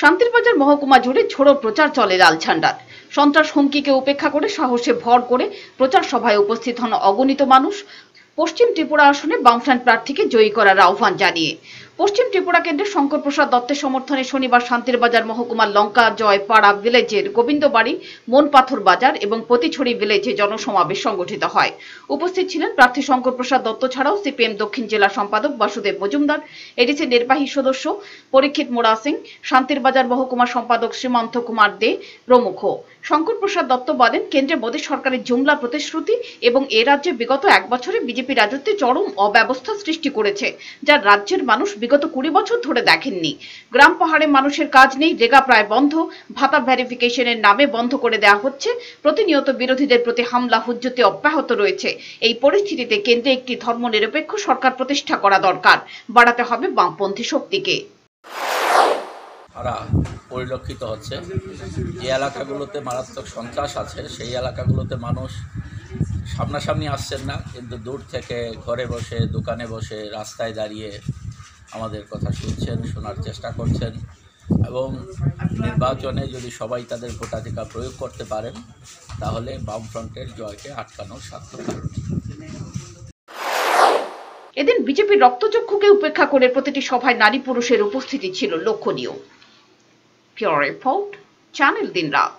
শান্তিরবাজার মহকুমা জুড়ে ঝোড়ো প্রচার চলে লাল ঝান্ডার। সন্ত্রাস হুমকিকে উপেক্ষা করে, সাহসে ভর করে প্রচার সভায় উপস্থিত হন অগণিত মানুষ। পশ্চিম ত্রিপুরা আসনে বামফ্রন্ট প্রার্থীকে জয়ী করার আহ্বান জানিয়ে পশ্চিম ত্রিপুরা কেন্দ্রের শঙ্কর প্রসাদ দত্তের সমর্থনে শনিবার শান্তিরবাজার মহকুমার লঙ্কা জয় পাড়া ভিলেজের গোবিন্দবাড়ি মনপাথর বাজার এবং পতিছড়ি ভিলেজে জনসমাবেশ সংগঠিত হয়। উপস্থিত ছিলেন প্রার্থী শঙ্কর প্রসাদ দত্ত ছাড়াও সিপিএম দক্ষিণ জেলা সম্পাদক বাসুদেব মজুমদার, এডিসি নির্বাহী সদস্য পরীক্ষিত মোড়া সিং, শান্তিরবাজার মহকুমা সম্পাদক শ্রীমন্ত কুমার দে প্রমুখ। শঙ্কর প্রসাদ দত্ত বলেন, কেন্দ্রে মোদী সরকারের জুমলা প্রতিশ্রুতি এবং এ রাজ্যে বিগত এক বছরে বিজেপি রাজত্বে চরম অব্যবস্থা সৃষ্টি করেছে যা রাজ্যের মানুষ বিগত কুড়ি বছর ধরে দেখেননি। গ্রাম পাহাড়ে মানুষের কাজ নেই রেগা প্রায় বন্ধ, ভাতা ভেরিফিকেশনের নামে বন্ধ করে দেওয়া হচ্ছে। প্রতিনিয়ত বিরোধীদের প্রতি হামলা, হুজ্জতি অব্যাহত রয়েছে। এই পরিস্থিতিতে কেন্দ্রে একটি ধর্মনিরপেক্ষ সরকার প্রতিষ্ঠা করা দরকার। বাড়াতে হবে বামপন্থী শক্তিকে। পরিলক্ষিত হচ্ছে। যে এলাকাগুলোতে মারাত্মক সন্ত্রাস আছে, সেই এলাকাগুলোতে মানুষ সামনাসামনি আসছেন না, কিন্তু দূর থেকে ঘরে বসে, দোকানে বসে, রাস্তায় দাঁড়িয়ে আমাদের কথা শুনছেন, শোনার চেষ্টা করছেন এবং নির্বাচনে যদি সবাই তাদের ভোটাধিকার প্রয়োগ করতে পারেন, তাহলে বামফ্রন্টের জয়কে আটকানোর সাধ্য থাকবে এদিন বিজেপির রক্তচক্ষুকে উপেক্ষা করে প্রতিটি সভায় নারী পুরুষের উপস্থিতি ছিল লক্ষণীয়। রিপোর্ট, চ্যানেল দিন রাত